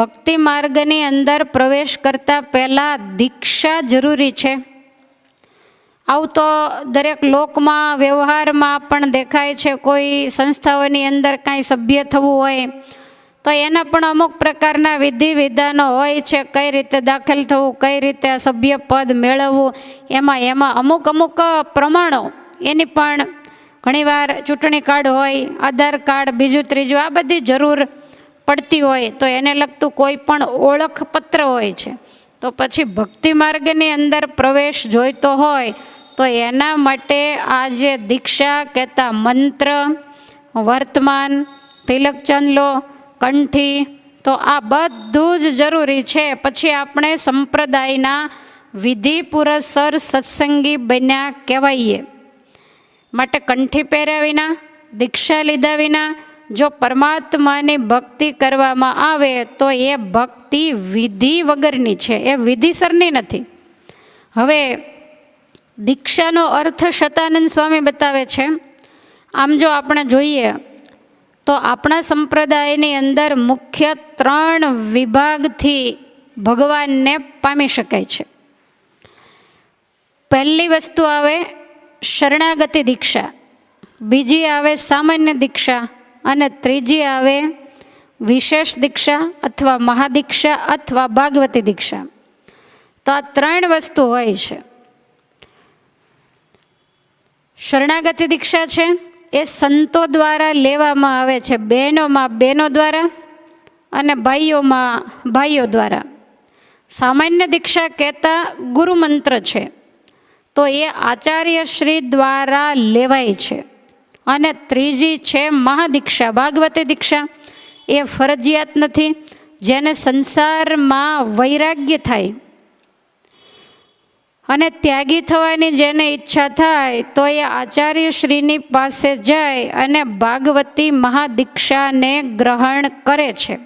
ભક્તિ માર્ગની અંદર પ્રવેશ કરતાં પહેલાં દીક્ષા જરૂરી છે. આવું તો દરેક લોકમાં, વ્યવહારમાં પણ દેખાય છે. કોઈ સંસ્થાઓની અંદર કાંઈ સભ્ય થવું હોય, તો એના પણ અમુક પ્રકારના વિધિ વિધાનો હોય છે. કઈ રીતે દાખલ થવું, કઈ રીતે સભ્ય પદ મેળવવું, એમાં એમાં અમુક અમુક પ્રમાણો. એની પણ ઘણીવાર ચૂંટણી કાર્ડ હોય, આધાર કાર્ડ, બીજું, ત્રીજું, આ બધી જરૂર પડતી હોય તો એને લગતું કોઈ પણ ઓળખપત્ર હોય છે. તો પછી ભક્તિ માર્ગની અંદર પ્રવેશ જોઈતો હોય તો એના માટે આ જે દીક્ષા કહેતા મંત્ર, વર્તમાન તિલકચંદલો કંઠી, તો આ બધું જ જરૂરી છે. પછી આપણે સંપ્રદાયના વિધિ પુરસ્સર સત્સંગી બન્યા કહેવાઈએ. માટે કંઠી પહેર્યા વિના, દીક્ષા લીધા વિના જો પરમાત્માની ભક્તિ કરવામાં આવે તો એ ભક્તિ વિધિ વગરની છે. એ વિધિસરની નથી. હવે દીક્ષાનો અર્થ શતાનંદ સ્વામી બતાવે છે. આમ જો આપણે જોઈએ તો આપણા સંપ્રદાયની અંદર મુખ્ય ત્રણ વિભાગથી ભગવાનને પામી શકાય છે. પહેલી વસ્તુ આવે શરણાગતિ દીક્ષા. બીજી આવે સામાન્ય દીક્ષા. અને ત્રીજી આવે વિશેષ દીક્ષા અથવા મહાદીક્ષા અથવા ભાગવતી દીક્ષા. તો આ ત્રણ વસ્તુ હોય છે. શરણાગતિ દીક્ષા છે, એ સંતો દ્વારા લેવામાં આવે છે, બહેનોમાં બહેનો દ્વારા અને ભાઈઓમાં ભાઈઓ દ્વારા. સામાન્ય દીક્ષા કહેતા ગુરુમંત્ર છે. તો એ આચાર્ય શ્રી દ્વારા લેવાય છે. અને ત્રીજી છે મહાદીક્ષા. ભાગવતી દીક્ષા. એ ફરજિયાત નથી. જેને સંસારમાં વૈરાગ્ય થાય અને ત્યાગી થવાની જેને ઈચ્છા થાય, તો એ આચાર્ય શ્રીની પાસે જાય અને ભાગવતી મહાદીક્ષાને ગ્રહણ કરે છે.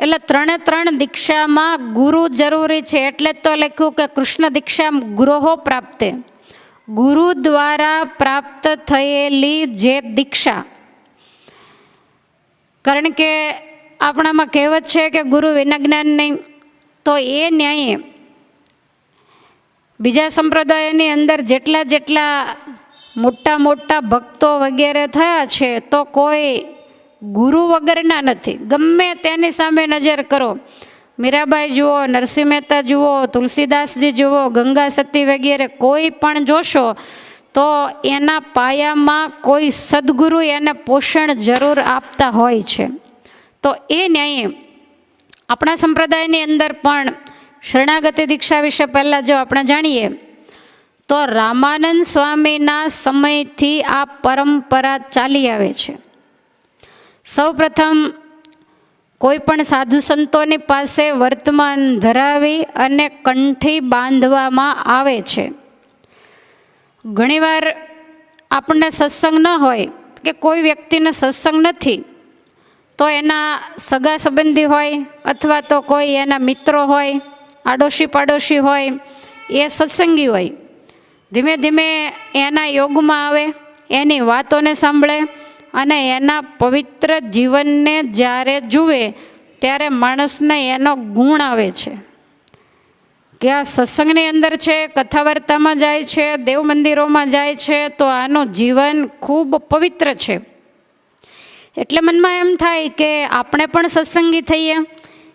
એટલે ત્રણે ત્રણ દીક્ષામાં ગુરુ જરૂરી છે. એટલે તો લખ્યું કે કૃષ્ણ દીક્ષા ગૃહો પ્રાપ્તે. ગુરુ દ્વારા પ્રાપ્ત થયેલી જે દીક્ષા. કારણ કે આપણામાં કહેવત છે કે ગુરુ વિના જ્ઞાન નહીં, તો એ ન્યાયે બીજા સંપ્રદાયોની અંદર જેટલા જેટલા મોટા મોટા ભક્તો વગેરે થયા છે, તો કોઈ ગુરુ વગરના નથી. ગમે તેની સામે નજર કરો મીરાબાઈ જુઓ, નરસિંહ મહેતા જુઓ, તુલસીદાસજી જુઓ, ગંગા સતી વગેરે કોઈ પણ જોશો, તો એના પાયામાં કોઈ સદગુરુ એને પોષણ જરૂર આપતા હોય છે. તો એ ન્યાયે આપણા સંપ્રદાયની અંદર પણ શરણાગતિ દીક્ષા વિશે પહેલાં જો આપણે જાણીએ, તો રામાનંદ સ્વામીના સમયથી આ પરંપરા ચાલી આવે છે. સૌપ્રથમ કોઈ પણ સાધુ સંતોની પાસે વર્તમાન ધરાવી અને કંઠી બાંધવામાં આવે છે. ઘણીવાર આપણને સત્સંગ ન હોય કે કોઈ વ્યક્તિને સત્સંગ નથી, તો એના સગા સંબંધી હોય અથવા તો કોઈ એના મિત્રો હોય આડોશી પાડોશી હોય, એ સત્સંગી હોય. ધીમે ધીમે એના યોગમાં આવે, એની વાતોને સાંભળે અને એના પવિત્ર જીવનને જ્યારે જુએ, ત્યારે માણસને એનો ગુણ આવે છે. કે આ સત્સંગની અંદર છે કથા વાર્તામાં જાય છે, દેવ મંદિરોમાં જાય છે, તો આનું જીવન ખૂબ પવિત્ર છે. એટલે મનમાં એમ થાય કે આપણે પણ સત્સંગી થઈએ,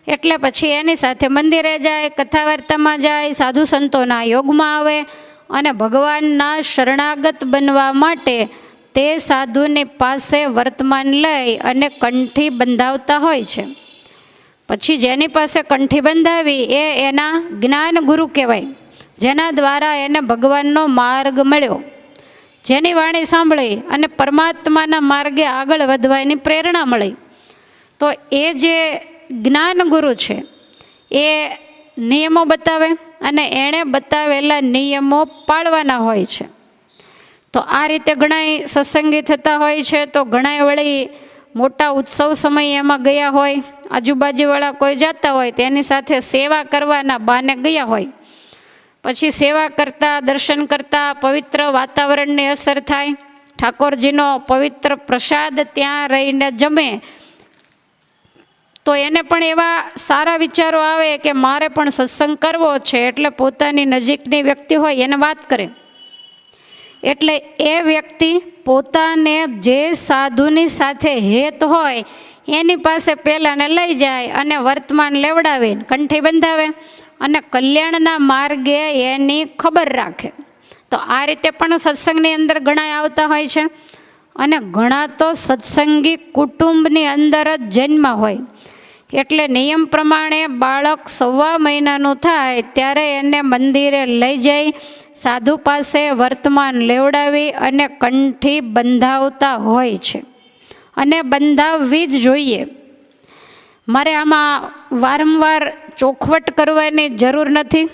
એટલે પછી એની સાથે મંદિરે જાય કથા વાર્તામાં જાય, સાધુ સંતોના યોગમાં આવે અને ભગવાનના શરણાગત બનવા માટે તે સાધુની પાસે વર્તમાન લઈ અને કંઠી બંધાવતા હોય છે. પછી જેની પાસે કંઠી બંધાવી એ એના જ્ઞાન ગુરુ કહેવાય, જેના દ્વારા એને ભગવાનનો માર્ગ મળ્યો. જેની વાણી સાંભળી અને પરમાત્માના માર્ગે આગળ વધવાની પ્રેરણા મળી. તો એ જે જ્ઞાન ગુરુ છે, એ નિયમો બતાવે અને એણે બતાવેલા નિયમો પાળવાના હોય છે. તો આ રીતે ઘણાય સત્સંગી થતા હોય છે, તો ઘણાય વળી મોટા ઉત્સવ સમય એમાં ગયા હોય, આજુબાજુવાળા કોઈ જતા હોય તેની સાથે સેવા કરવાના બાને ગયા હોય. પછી સેવા કરતા, દર્શન કરતાં, પવિત્ર વાતાવરણની અસર થાય, ઠાકોરજીનો પવિત્ર પ્રસાદ ત્યાં રહીને જમે. તો એને પણ એવા સારા વિચારો આવે કે મારે પણ સત્સંગ કરવો છે, એટલે પોતાની નજીકની વ્યક્તિ હોય એને વાત કરે. એટલે એ વ્યક્તિ પોતાને જે સાધુની સાથે હેત હોય, એની પાસે પહેલાંને લઈ જાય અને વર્તમાન લેવડાવે, કંઠી બંધાવે અને કલ્યાણના માર્ગે એની ખબર રાખે. તો આ રીતે પણ સત્સંગની અંદર ઘણા આવતા હોય છે. અને ઘણા તો સત્સંગી કુટુંબની અંદર જ જન્મ હોય. એટલે નિયમ પ્રમાણે બાળક સવા મહિનાનું થાય ત્યારે એને મંદિરે લઈ જઈ, સાધુ પાસે વર્તમાન લેવડાવી અને કંઠી બંધાવતા હોય છે. અને બંધાવવી જ જોઈએ. મારે આમાં વારંવાર ચોખવટ કરવાની જરૂર નથી.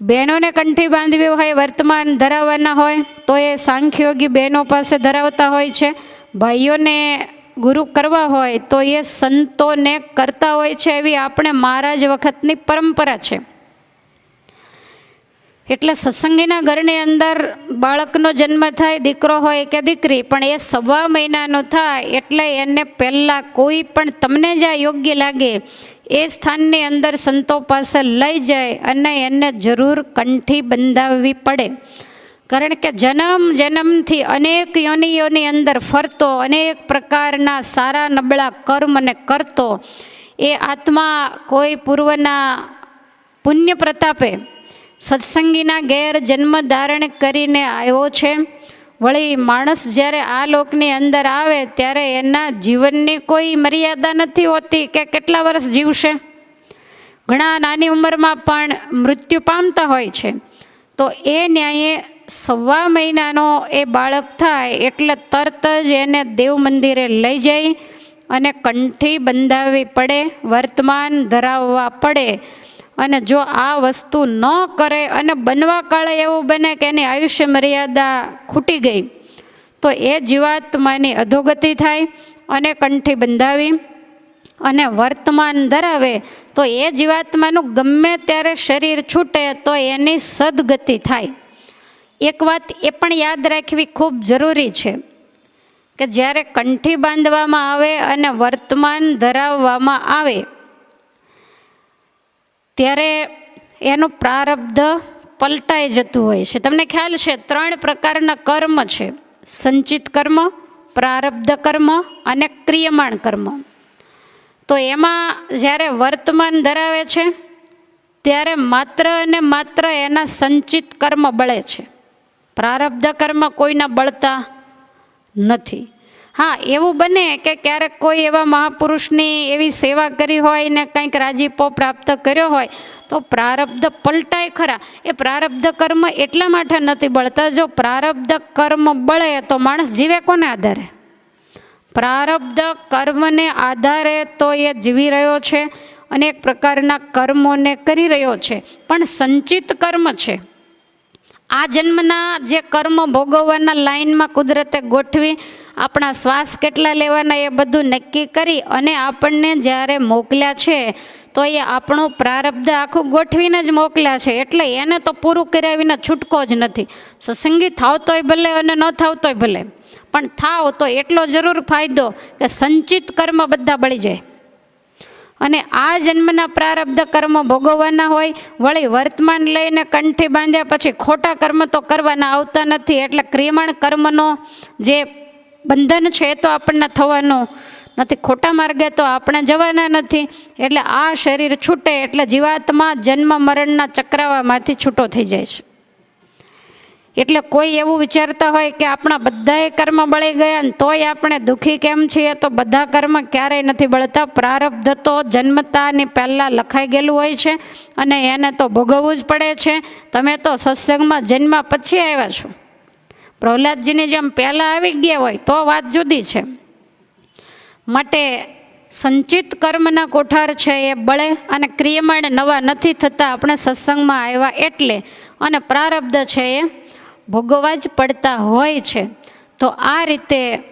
બહેનોને કંઠી બાંધવી હોય, વર્તમાન ધરાવવાના હોય, તો એ સાંખ્યોગી બહેનો પાસે ધરાવતા હોય છે. ભાઈઓને ગુરુ કરવા હોય તો એ સંતોને કરતા હોય છે એવી આપણે મહારાજ વખતની પરંપરા છે. એટલે સત્સંગીના ઘરની અંદર બાળકનો જન્મ થાય, દીકરો હોય કે દીકરી, પણ એ સવા મહિનાનો થાય એટલે એને પહેલાં કોઈ પણ તમને જ્યાં યોગ્ય લાગે, એ સ્થાનની અંદર સંતો પાસે લઈ જાય અને એને જરૂર કંઠી બંધાવવી પડે. કારણ કે જન્મ, જન્મથી અનેક યોનિઓની અંદર ફરતો, અનેક પ્રકારના સારા નબળા કર્મને કરતો, એ આત્મા કોઈ પૂર્વના પુણ્ય પ્રતાપે સત્સંગીના ગેર જન્મ ધારણ કરીને આવ્યો છે. વળી માણસ જ્યારે આ લોકની અંદર આવે ત્યારે એના જીવનની કોઈ મર્યાદા નથી હોતી કે કેટલા વર્ષ જીવશે. ઘણા નાની ઉંમરમાં પણ મૃત્યુ પામતા હોય છે. તો એ ન્યાયે સવા મહિનાનો એ બાળક થાય એટલે તરત જ એને દેવ મંદિરે લઈ જઈ અને કંઠી બંધાવવી પડે, વર્તમાન ધરાવવા પડે. અને જો આ વસ્તુ ન કરે અને બનવા કાળે એવું બને કે એની આયુષ્ય મર્યાદા ખૂટી ગઈ, તો એ જીવાત્માની અધોગતિ થાય અને કંઠી બંધાવી અને વર્તમાન ધરાવે. તો એ જીવાત્માનું ગમે ત્યારે શરીર છૂટે તો એની સદગતિ થાય. એક વાત એ પણ યાદ રાખવી ખૂબ જરૂરી છે કે જ્યારે કંઠી બાંધવામાં આવે અને વર્તમાન ધરાવવામાં આવે, ત્યારે એનું પ્રારબ્ધ પલટાઈ જતું હોય છે. તમને ખ્યાલ છે, ત્રણ પ્રકારના કર્મ છે. સંચિત કર્મ, પ્રારબ્ધ કર્મ અને ક્રિયમાણ કર્મ. તો એમાં જ્યારે વર્તમાન ધરાવે છે, ત્યારે માત્ર અને માત્ર એના સંચિત કર્મ બળે છે. પ્રારબ્ધ કર્મ કોઈના બળતા નથી. હા, એવું બને કે ક્યારેક કોઈ એવા મહાપુરુષની એવી સેવા કરી હોય ને કંઈક રાજીપો પ્રાપ્ત કર્યો હોય, તો પ્રારબ્ધ પલટાય ખરા. એ પ્રારબ્ધ કર્મ એટલા માટે નથી બળતા, જો પ્રારબ્ધ કર્મ બળે તો માણસ જીવે કોને આધારે? પ્રારબ્ધ કર્મને આધારે તો એ જીવી રહ્યો છે, અનેક પ્રકારના કર્મોને કરી રહ્યો છે, પણ સંચિત કર્મ છે. આ જન્મના જે કર્મ ભોગવવાના લાઈનમાં કુદરતે ગોઠવી, આપણા શ્વાસ કેટલા લેવાના એ બધું નક્કી કરી અને આપણને જ્યારે મોકલ્યા છે, તો એ આપણું પ્રારબ્ધ આખું ગોઠવીને જ મોકલ્યા છે. એટલે એને તો પૂરું કર્યા વિના છૂટકો જ નથી. સત્સંગી થાવતોય ભલે અને ન થાવતોય ભલે. પણ થાવ તો એટલો જરૂર ફાયદો કે સંચિત કર્મ બધા બળી જાય. અને આ જન્મના પ્રારબ્ધ કર્મ ભોગવવાના હોય, વળી વર્તમાન લઈને કંઠી બાંધ્યા પછી ખોટા કર્મ તો કરવાના આવતા નથી. એટલે ક્રિયમાણ કર્મનો જે બંધન છે એ તો આપણને થવાનું નથી. ખોટા માર્ગે તો આપણે જવાના નથી. એટલે આ શરીર છૂટે એટલે જીવાત્મા જન્મ મરણના ચક્રાવામાંથી છૂટો થઈ જાય છે. એટલે કોઈ એવું વિચારતા હોય કે આપણા બધાએ કર્મ બળી ગયા ને તોય આપણે દુઃખી કેમ છીએ? તો બધા કર્મ ક્યારેય નથી બળતા. પ્રારબ્ધ તો જન્મતાની પહેલાં લખાઈ ગયેલું હોય છે અને એને તો ભોગવવું જ પડે છે. તમે તો સત્સંગમાં જન્મ પછી આવ્યા છો. પ્રહલાદજીની જેમ પહેલાં આવી ગયા હોય તો વાત જુદી છે. માટે સંચિત કર્મના કોઠાર છે એ બળે અને ક્રિયમાણ નવા નથી થતા. આપણે સત્સંગમાં આવ્યા એટલે. અને પ્રારબ્ધ છે એ ભોગવવા જ પડતા હોય છે. તો આ રીતે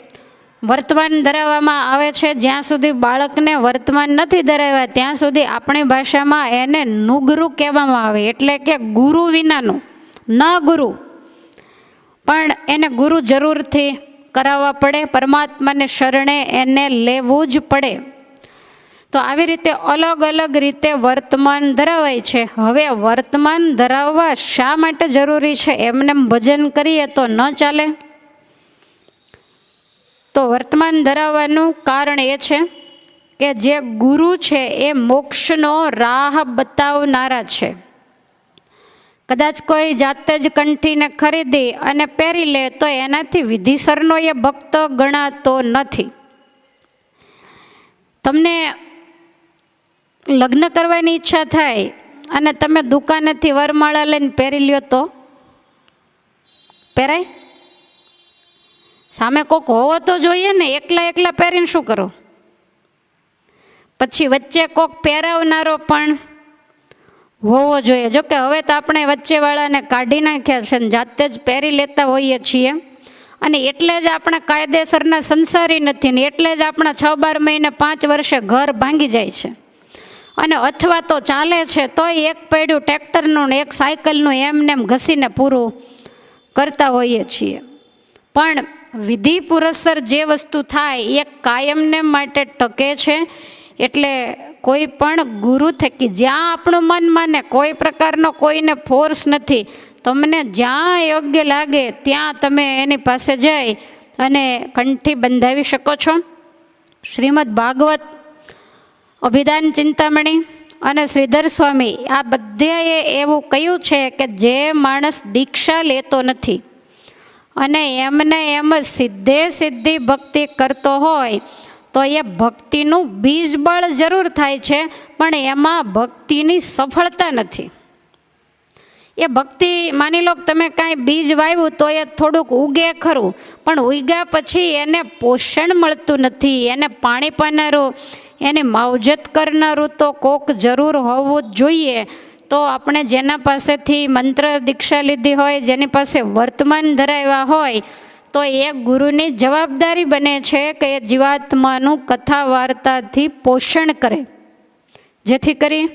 વર્તમાન ધરાવવામાં આવે છે. જ્યાં સુધી બાળકને વર્તમાન નથી ધરાવ્યા, ત્યાં સુધી આપણી ભાષામાં એને નુગુરુ કહેવામાં આવે. એટલે કે ગુરુ વિનાનું. ન ગુરુ. પણ એને ગુરુ જરૂરથી કરાવવા પડે. પરમાત્માને શરણે એને લેવું જ પડે. તો આવી રીતે અલગ અલગ રીતે વર્તમાન ધરાવાય છે. હવે વર્તમાન ધરાવવા શા માટે જરૂરી છે? એમને ભજન કરીએ તો ન ચાલે? તો વર્તમાન ધરાવવાનું કારણ એ છે કે જે ગુરુ છે એ મોક્ષનો રાહ બતાવનારા છે. કદાચ કોઈ જાતે જ કંઠીને ખરીદી અને પહેરી લે તો એનાથી વિધિસરનો એ ભક્ત ગણાતો નથી. તમને લગ્ન કરવાની ઈચ્છા થાય અને તમે દુકાનેથી વરમાળા લઈને પહેરી લ્યો તો? પહેરાય? સામે કોક હોવો તો જોઈએ ને, એકલા એકલા પહેરીને શું કરો? પછી વચ્ચે કોક પહેરાવનારો પણ હોવો જોઈએ. જો કે હવે તો આપણે વચ્ચેવાળાને કાઢી નાખ્યા છે ને, જાતે જ પહેરી લેતા હોઈએ છીએ. અને એટલે જ આપણે કાયદેસરના સંસારી નથી ને, એટલે જ આપણા છ બાર મહિને પાંચ વર્ષે ઘર ભાંગી જાય છે. અને અથવા તો ચાલે છે, તોય એક પૈડું ટ્રેક્ટરનું ને એક સાયકલનું એમને એમ ઘસીને પૂરું કરતા હોઈએ છીએ. પણ વિધિ પુરસ્સર જે વસ્તુ થાય, એ કાયમને માટે ટકે છે. એટલે કોઈ પણ ગુરુ થકી જ્યાં આપણું મન માને, કોઈ પ્રકારનો કોઈને ફોર્સ નથી. તમને જ્યાં યોગ્ય લાગે, ત્યાં તમે એની પાસે જઈ અને કંઠી બંધાવી શકો છો. શ્રીમદ ભાગવત અભિદાન ચિંતામણી અને શ્રીધર સ્વામી આ બધાએ એવું કહ્યું છે કે જે માણસ દીક્ષા લેતો નથી અને એમને એમ સીધે સીધી ભક્તિ કરતો હોય, તો એ ભક્તિનું બીજ બળ જરૂર થાય છે, પણ એમાં ભક્તિની સફળતા નથી. એ ભક્તિ માની લો તમે કાંઈ બીજ વાવ્યું તો એ થોડુંક ઉગે ખરું, પણ ઉગ્યા પછી એને પોષણ મળતું નથી, એને પાણી પાનારું એને માવજત કરનારું તો કોક જરૂર હોવું જ જોઈએ. તો આપણે જેના પાસેથી મંત્ર દીક્ષા લીધી હોય, જેની પાસે વર્તમાન ધરાવ્યા હોય, તો એ ગુરુની જવાબદારી બને છે કે એ જીવાત્માનું કથા વાર્તાથી પોષણ કરે. જેથી કરી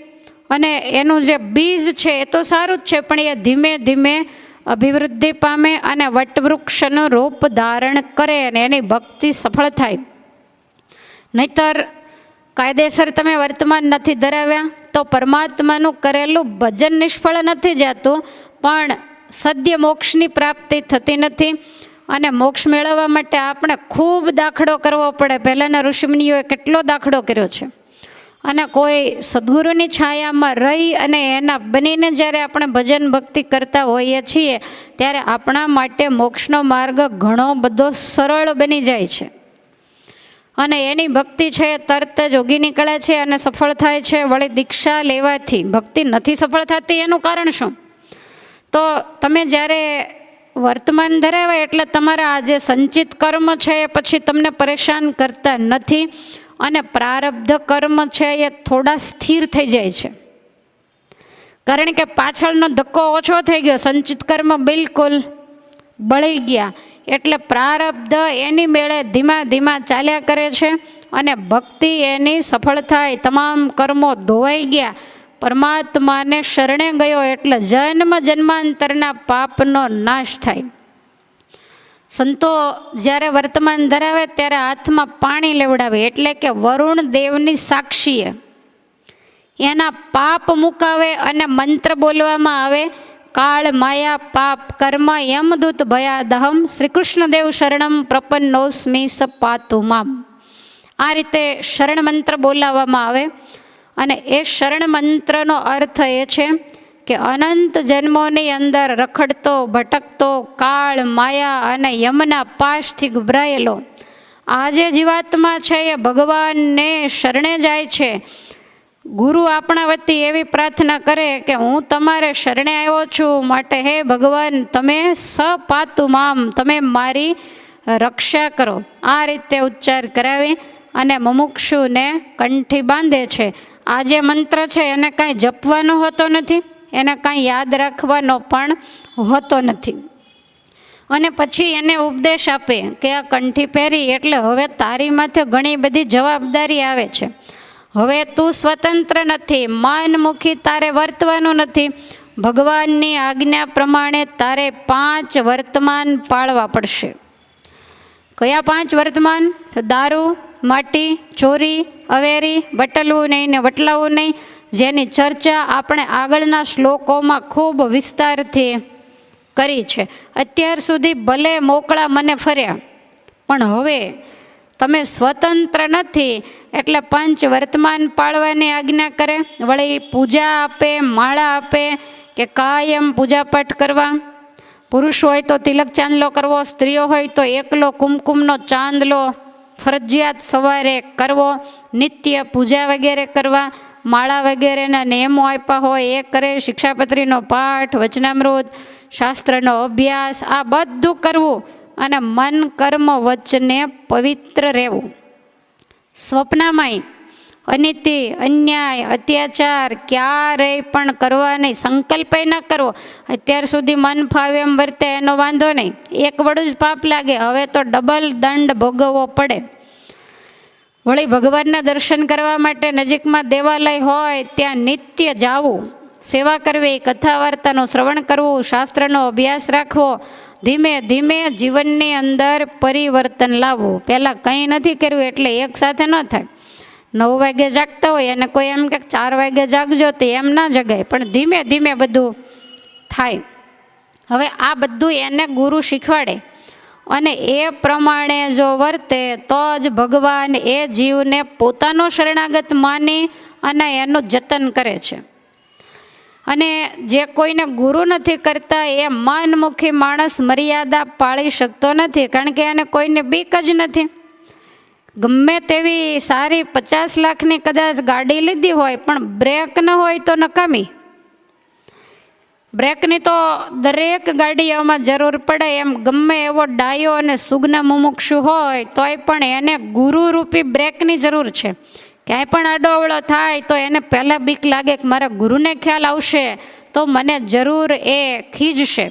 અને એનું જે બીજ છે એ તો સારું જ છે, પણ એ ધીમે ધીમે અભિવૃદ્ધિ પામે અને વટવૃક્ષનું રૂપ ધારણ કરે અને એની ભક્તિ સફળ થાય. નહીતર કાયદેસર તમે વર્તમાન નથી ધરાવ્યા, તો પરમાત્માનું કરેલું ભજન નિષ્ફળ નથી જતું, પણ સદ્ય મોક્ષની પ્રાપ્તિ થતી નથી. અને મોક્ષ મેળવવા માટે આપણે ખૂબ દાખલો કરવો પડે. પહેલાંના ઋષિમુનિઓએ કેટલો દાખલો કર્યો છે? અને કોઈ સદગુરુની છાયામાં રહી અને એના બનીને જ્યારે આપણે ભજન ભક્તિ કરતા હોઈએ છીએ, ત્યારે આપણા માટે મોક્ષનો માર્ગ ઘણો બધો સરળ બની જાય છે. અને એની ભક્તિ છે, તરત જ ઉગી નીકળે છે અને સફળ થાય છે, વળી દીક્ષા લેવાથી. ભક્તિ નથી સફળ થતી, એનું કારણ શું? તો તમે જ્યારે વર્તમાન ધરાવે એટલે તમારા આ જે સંચિત કર્મ છે, એ પછી તમને પરેશાન કરતા નથી અને પ્રારબ્ધ કર્મ છે, એ થોડા સ્થિર થઈ જાય છે. કારણ કે પાછળનો ધક્કો ઓછો થઈ ગયો, સંચિત કર્મ બિલકુલ બળી ગયા. એટલે પ્રારબ્ધ એની મેળે ધીમા ધીમા ચાલ્યા કરે છે અને ભક્તિ એની સફળ થાય. તમામ કર્મો ધોવાઈ ગયા. પરમાત્માને શરણે ગયો એટલે જન્મ જન્માંતરના પાપનો નાશ થાય. સંતો જ્યારે વર્તમાન ધરાવે ત્યારે હાથમાં પાણી લેવડાવે એટલે કે વરુણ દેવની સાક્ષીએ. એના પાપ મુકાવે અને મંત્ર બોલવામાં આવે કાળ માયા પાપ કર્મ યમદૂત ભયાદહમ શ્રી કૃષ્ણદેવ શરણમ પ્રપન્નોસ્મી સપાતુમામ આ રીતે શરણ મંત્ર બોલાવવામાં આવે અને એ શરણ મંત્રનો અર્થ એ છે કે અનંત જન્મોની અંદર રખડતો, ભટકતો કાળ, માયા અને યમના પાશથી ગભરાયેલો. આ જે જીવાત્મા છે એ ભગવાનને શરણે જાય છે. ગુરુ આપણા વતી એવી પ્રાર્થના કરે કે હું તમારે શરણે આવ્યો છું માટે હે ભગવાન, તમે સપાતુ મામ, તમે મારી રક્ષા કરો. આ રીતે ઉચ્ચાર કરાવી અને મુમુક્ષુને કંઠી બાંધે છે. આ જે મંત્ર છે એને કાંઈ જપવાનો હોતો નથી, એને કાંઈ યાદ રાખવાનો પણ હોતો નથી. અને પછી એને ઉપદેશ આપે કે આ કંઠી પહેરી, એટલે હવે તારી માથે ઘણી બધી જવાબદારી આવે છે. હવે તું સ્વતંત્ર નથી મનમુખી તારે વર્તવાનું નથી. ભગવાનની આજ્ઞા પ્રમાણે તારે પાંચ વર્તમાન પાળવા પડશે. કયા પાંચ વર્તમાન? દારૂ, માટી, ચોરી અવેરી બટલવું નહીં ને વટલાવું નહીં, જેની ચર્ચા આપણે આગળના શ્લોકોમાં ખૂબ વિસ્તારથી કરી છે. અત્યાર સુધી ભલે મોકળા મને ફર્યા, પણ હવે તમે સ્વતંત્ર નથી એટલે પંચ વર્તમાન પાળવાની આજ્ઞા કરે. વળી પૂજા આપે, માળા આપે કે કાયમ પૂજાપાઠ કરવા. પુરુષ હોય તો તિલક ચાંદલો કરવો, સ્ત્રીઓ હોય તો એકલો કુમકુમનો ચાંદલો, ફરજિયાત સવારે કરવો, નિત્ય પૂજા વગેરે કરવા, માળા વગેરેના નિયમો આપ્યા હોય એ કરે, શિક્ષાપત્રીનો પાઠ, વચનામૃત, શાસ્ત્રનો અભ્યાસ, આ બધું કરવું. અને મન, કર્મ વચને પવિત્ર રહેવું. સ્વપ્નમાંય અનિતિ, અન્યાય, અત્યાચાર ક્યારેય પણ કરવા નહીં. સંકલ્પ ન કરવો. અત્યાર સુધી મન ફાવે એમ વર્તે, એનો વાંધો નહીં. એક વડું જ પાપ લાગે. હવે તો ડબલ દંડ ભોગવવો પડે. વળી ભગવાનના દર્શન કરવા માટે નજીકમાં દેવાલય હોય, ત્યાં નિત્ય જાવું. સેવા કરવી કથા વાર્તાનું શ્રવણ કરવું, શાસ્ત્રનો અભ્યાસ રાખવો, ધીમે ધીમે જીવનની અંદર પરિવર્તન લાવવું. પહેલાં કંઈ નથી કર્યું એટલે એક સાથે ન થાય. નવ વાગે જાગતા હોય અને કોઈ એમ કે ચાર વાગે જાગજો તો એમ ના જગાય. પણ ધીમે ધીમે બધું થાય. હવે આ બધું એને ગુરુ શીખવાડે. અને એ પ્રમાણે જો વર્તે, તો જ ભગવાન એ જીવને પોતાનો શરણાગત માની અને એનું જતન કરે છે. અને જે કોઈને ગુરુ નથી કરતા, એ મનમુખી માણસ મર્યાદા પાળી શકતો નથી, કારણ કે એને કોઈને બીક જ નથી. ગમે તેવી સારી પચાસ લાખની કદાચ ગાડી લીધી હોય, પણ બ્રેક ન હોય તો નકામી. બ્રેકની તો દરેક ગાડીઓમાં જરૂર પડે, એમ ગમે એવો ડાયો અને સુગ્ન મુમુક્ષુ હોય, તોય પણ એને ગુરુરૂપી બ્રેકની જરૂર છે. ક્યાંય પણ અડોવળો થાય તો એને પહેલાં બીક લાગે કે મારા ગુરુને ખ્યાલ આવશે, તો મને જરૂર એ ખીજશે.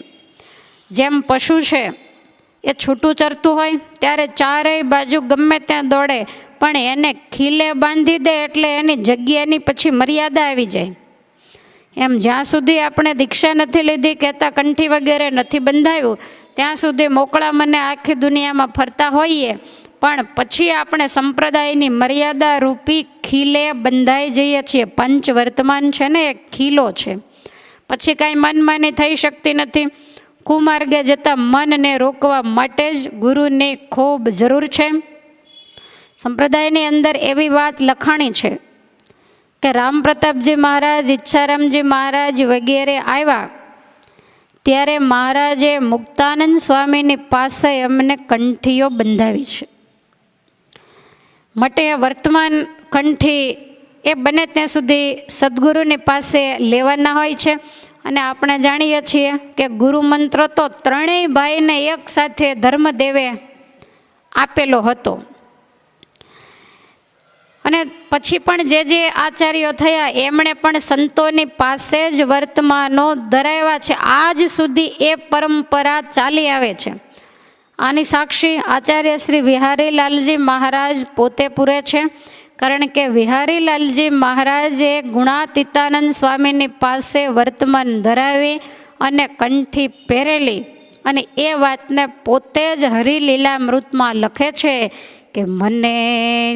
જેમ પશુ છે, એ છૂટું ચરતું હોય, ત્યારે ચારેય બાજુ ગમે ત્યાં દોડે, પણ એને ખીલે બાંધી દે એટલે એની જગ્યાની પછી મર્યાદા આવી જાય. એમ જ્યાં સુધી આપણે દીક્ષા નથી લીધી, કહેતા કંઠી વગેરે નથી બંધાયું, ત્યાં સુધી મોકળા મને આખી દુનિયામાં ફરતા હોઈએ પણ પછી આપણે સંપ્રદાયની મર્યાદા રૂપી ખીલે બંધાઈ જઈએ છીએ. પંચ વર્તમાન છે ને, એ ખીલો છે. પછી કાંઈ મનમાની થઈ શકતી નથી. કુમાર્ગે જતા મનને રોકવા માટે જ ગુરુને ખૂબ જરૂર છે. સંપ્રદાયની અંદર એવી વાત લખાણી છે કે રામ પ્રતાપજી મહારાજ, ઈચ્છારામજી મહારાજ વગેરે આવ્યા. ત્યારે મહારાજે મુક્તાનંદ સ્વામીની પાસે એમને કંઠીઓ બંધાવી છે. માટે વર્તમાન કંઠી એ બને ત્યાં સુધી સદગુરુની પાસે લેવાના હોય છે. અને આપણે જાણીએ છીએ કે ગુરુ મંત્ર તો ત્રણેય ભાઈને એક સાથે ધર્મદેવે આપેલો હતો. અને પછી પણ જે જે આચાર્યો થયા, એમણે પણ સંતોની પાસે જ વર્તમાનો ધરાવ્યા છે. આજ સુધી એ પરંપરા ચાલી આવે છે. આની સાક્ષી આચાર્ય શ્રી વિહારીલાલજી મહારાજ પોતે પૂરે છે, કારણ કે વિહારીલાલજી મહારાજે ગુણાતીતાનંદ સ્વામીની પાસે વર્તમાન ધરાવી અને કંઠી પહેરેલી અને એ વાતને પોતે જ હરિલીલામૃતમાં લખે છે કે મને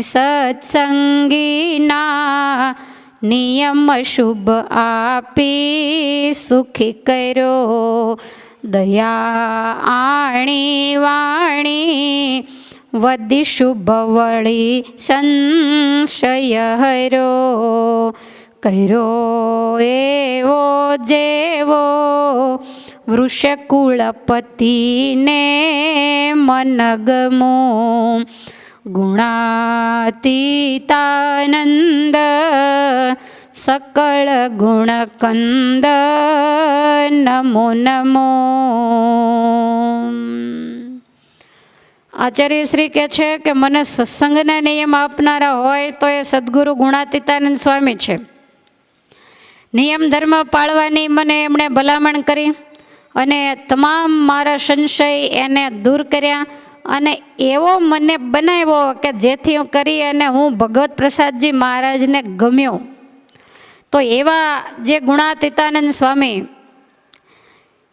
સત્સંગીના નિયમ શુભ આપી સુખી કર્યો દયા આણી વાણી વધી શુભ વળી સંશય હરો કર્યો એવો જેવો વૃષકુળપતિને મનગમો ગુણાતીતાનંદ ગુણકંદ નમો નમો આચાર્ય શ્રી કહે છે કે મને સત્સંગના નિયમ આપનારા હોય તો એ સદગુરુ ગુણાતીતાનંદ સ્વામી છે. નિયમ ધર્મ પાળવાની મને એમણે ભલામણ કરી અને તમામ મારા સંશય એને દૂર કર્યા અને એવો મને બનાવ્યો કે જેથી હું કરી અને હું ભગવત પ્રસાદજી મહારાજને ગમ્યો. તો એવા જે ગુણાતીતાનંદ સ્વામી,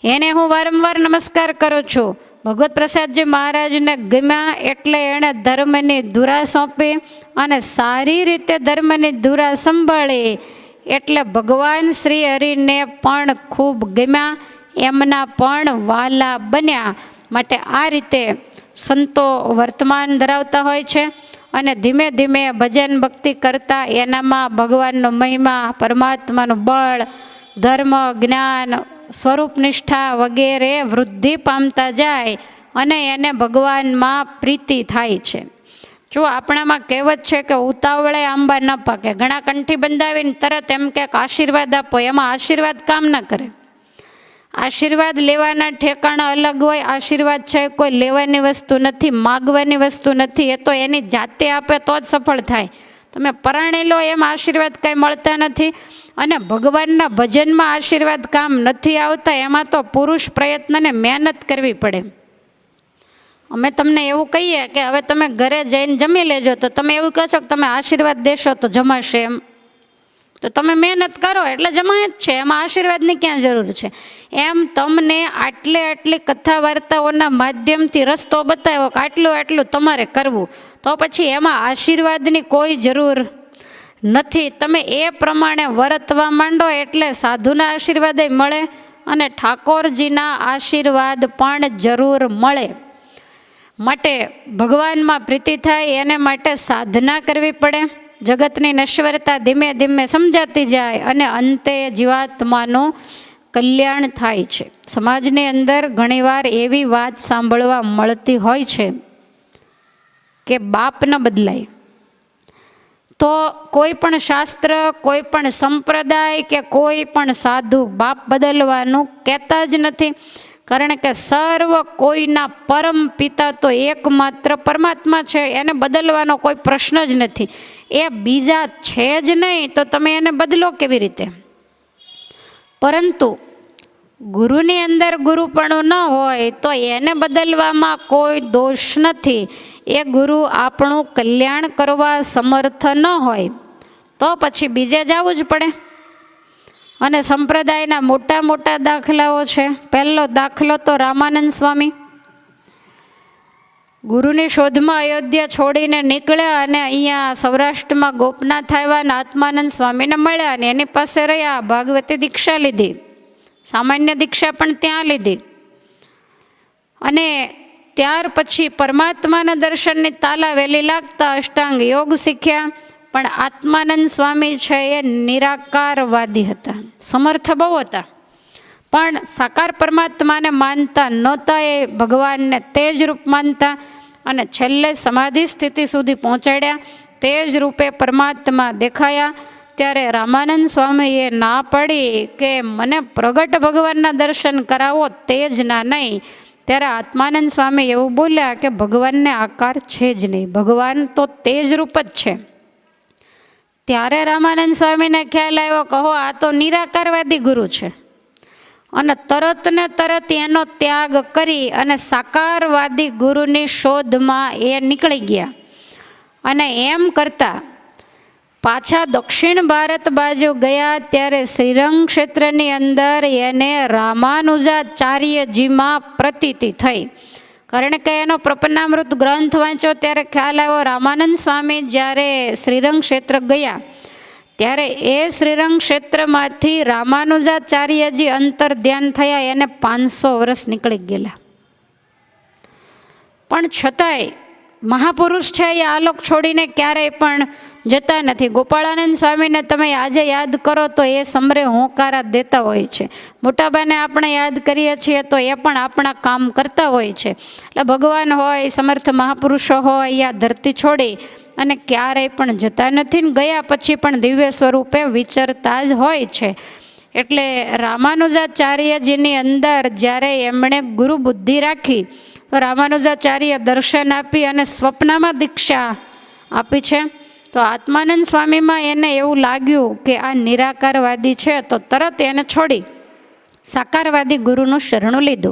એને હું વારંવાર નમસ્કાર કરું છું. ભગવત પ્રસાદજી મહારાજને ગમ્યા એટલે એણે ધર્મની ધુરા સોંપી અને સારી રીતે ધર્મની ધુરા સંભાળી એટલે ભગવાન શ્રી હરિને પણ ખૂબ ગમ્યા, એમના પણ વાલા બન્યા. માટે આ રીતે સંતો વર્તમાન ધરાવતા હોય છે. અને ધીમે ધીમે ભજન ભક્તિ કરતા એનામાં ભગવાનનો મહિમા, પરમાત્માનું બળ, ધર્મ, જ્ઞાન સ્વરૂપ નિષ્ઠા વગેરે વૃદ્ધિ પામતા જાય અને એને ભગવાનમાં પ્રીતિ થાય છે. જો આપણામાં કહેવત છે કે ઉતાવળે આંબા ન પાકે, ઘણા કંઠી બંધાવીને તરત એમ કે આશીર્વાદ આપો, એમાં આશીર્વાદ કામ ન કરે. આશીર્વાદ લેવાના ઠેકાણા અલગ હોય, આશીર્વાદ છે કોઈ લેવાની વસ્તુ નથી, માગવાની વસ્તુ નથી, એ તો એની જાતે આપે તો જ સફળ થાય. તમે પરાણી લો એમ આશીર્વાદ કાંઈ મળતા નથી અને ભગવાનના ભજનમાં આશીર્વાદ કામ નથી આવતા, એમાં તો પુરુષ પ્રયત્નને મહેનત કરવી પડે. અમે તમને એવું કહીએ કે હવે તમે ઘરે જઈને જમી લેજો, તો તમે એવું કહો છો કે તમે આશીર્વાદ દેશો તો જમાશે એમ. તો તમે મહેનત કરો એટલે જમાય જ છે. એમાં આશીર્વાદની ક્યાં જરૂર છે? એમ તમને આટલે આટલી કથા વાર્તાઓના માધ્યમથી રસ્તો બતાવ્યો કે આટલું આટલું તમારે કરવું. તો પછી એમાં આશીર્વાદની કોઈ જરૂર નથી. તમે એ પ્રમાણે વર્તવા માંડો એટલે સાધુના આશીર્વાદે મળે અને ઠાકોરજીના આશીર્વાદ પણ જરૂર મળે. માટે ભગવાનમાં પ્રીતિ થાય, એને માટે સાધના કરવી પડે. જગતની નશ્વરતા ધીમે ધીમે સમજાતી જાય અને અંતે જીવાત્માનું કલ્યાણ થાય છે. સમાજની અંદર ઘણીવાર એવી વાત સાંભળવા મળતી હોય છે કે બાપ ન બદલાય. તો કોઈ પણ શાસ્ત્ર, કોઈ પણ સંપ્રદાય કે કોઈ પણ સાધુ બાપ બદલવાનું કહેતા જ નથી. કારણ કે સર્વ કોઈના પરમ પિતા તો એકમાત્ર પરમાત્મા છે, એને બદલવાનો કોઈ પ્રશ્ન જ નથી. એ બીજા છે જ નહીં, તો તમે એને બદલો કેવી રીતે? પરંતુ ગુરુની અંદર ગુરુપણું ન હોય, તો એને બદલવામાં કોઈ દોષ નથી. એ ગુરુ આપણું કલ્યાણ કરવા સમર્થ ન હોય, તો પછી બીજે જવું જ પડે. અને સંપ્રદાયના મોટા મોટા દાખલાઓ છે. પહેલો દાખલો તો રામાનંદ સ્વામી. ગુરુની શોધમાં અયોધ્યા છોડીને નીકળ્યા અને અહીંયા સૌરાષ્ટ્રમાં ગોપનાથ આવ્યા અને આત્માનંદ સ્વામીને મળ્યા અને એની પાસે રહ્યા. ભાગવતી દીક્ષા લીધી. સામાન્ય દીક્ષા પણ ત્યાં લીધી. અને ત્યાર પછી પરમાત્માના દર્શનની તાલા વહેલી લાગતા અષ્ટાંગ યોગ શીખ્યા. પણ આત્માનંદ સ્વામી છે એ નિરાકારવાદી હતા સમર્થ બહુ હતા. પણ સાકાર પરમાત્માને માનતા નહોતા એ ભગવાનને તે જ રૂપ માનતા અને છેલ્લે સમાધિ સ્થિતિ સુધી પહોંચાડ્યા તે જ રૂપે પરમાત્મા દેખાયા. ત્યારે રામાનંદ સ્વામીએ ના પાડી કે મને પ્રગટ ભગવાનના દર્શન કરાવો તે જ ના નહીં. ત્યારે આત્માનંદ સ્વામી એવું બોલ્યા કે ભગવાનને આકાર છે જ નહીં, ભગવાન તો તે જ રૂપ જ છે. ત્યારે રામાનંદ સ્વામીને ખ્યાલ આવ્યો કહો આ તો નિરાકારવાદી ગુરુ છે. અને તરત ને તરત એનો ત્યાગ કરી અને સાકારવાદી ગુરુની શોધમાં એ નીકળી ગયા. અને એમ કરતા પાછા દક્ષિણ ભારત બાજુ ગયા ત્યારે શ્રીરંગ ક્ષેત્રની અંદર એને રામાનુજાચાર્યજીમાં પ્રતીતિ થઈ. કારણ કે એનો પ્રપન્નામૃત ગ્રંથ વાંચ્યો ત્યારે ખ્યાલ આવ્યો, રામાનંદ સ્વામી જ્યારે શ્રીરંગ ક્ષેત્ર ગયા, ત્યારે એ શ્રીરંગ ક્ષેત્રમાંથી રામાનુજાચાર્યજી અંતર ધ્યાન થયા, એને પાંચસો વર્ષ નીકળી ગયેલા. પણ છતાંય મહાપુરુષ છે, એ આલોક છોડીને ક્યારેય પણ જતા નથી. ગોપાળાનંદ સ્વામીને તમે આજે યાદ કરો તો એ સમરે હોંકારા દેતા હોય છે. મોટાભાને આપણે યાદ કરીએ છીએ તો એ પણ આપણા કામ કરતા હોય છે. એટલે ભગવાન હોય, સમર્થ મહાપુરુષો હોય, યા ધરતી છોડી અને ક્યારેય પણ જતા નથી ને ગયા પછી પણ દિવ્ય સ્વરૂપે વિચરતા જ હોય છે. એટલે રામાનુજાચાર્યજીની અંદર જ્યારે એમણે ગુરુ બુદ્ધિ રાખી રામાનુજાચાર્ય દર્શન આપી અને સ્વપ્નમાં દીક્ષા આપી છે. તો આત્માનંદ સ્વામીમાં એને એવું લાગ્યું કે આ નિરાકારવાદી છે, તો તરત એને છોડી સાકારવાદી ગુરુનું શરણું લીધું.